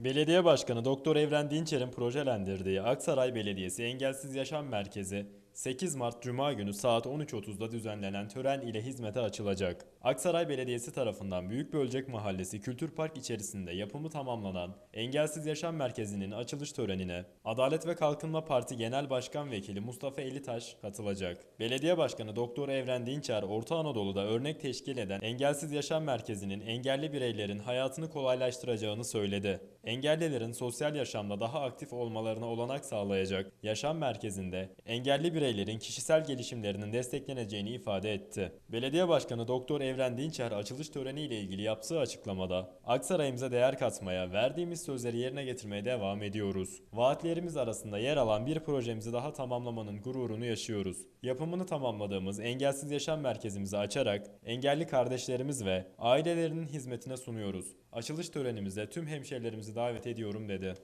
Belediye Başkanı Doktor Evren Dinçer'in projelendirdiği Aksaray Belediyesi Engelsiz Yaşam Merkezi 8 Mart Cuma günü saat 13.30'da düzenlenen tören ile hizmete açılacak. Aksaray Belediyesi tarafından Büyükbölcek Mahallesi Kültür Park içerisinde yapımı tamamlanan Engelsiz Yaşam Merkezi'nin açılış törenine Adalet ve Kalkınma Parti Genel Başkan Vekili Mustafa Elitaş katılacak. Belediye Başkanı Doktor Evren Dinçer, Orta Anadolu'da örnek teşkil eden Engelsiz Yaşam Merkezi'nin engelli bireylerin hayatını kolaylaştıracağını söyledi. Engellilerin sosyal yaşamda daha aktif olmalarına olanak sağlayacak yaşam merkezinde engelli bireylerin kişisel gelişimlerinin destekleneceğini ifade etti. Belediye Başkanı Doktor Evren Dinçer açılış töreniyle ilgili yaptığı açıklamada Aksaray'ımıza değer katmaya, verdiğimiz sözleri yerine getirmeye devam ediyoruz. Vaatlerimiz arasında yer alan bir projemizi daha tamamlamanın gururunu yaşıyoruz. Yapımını tamamladığımız Engelsiz Yaşam Merkezimizi açarak engelli kardeşlerimiz ve ailelerinin hizmetine sunuyoruz. Açılış törenimize tüm hemşerilerimizi davet ediyorum dedi.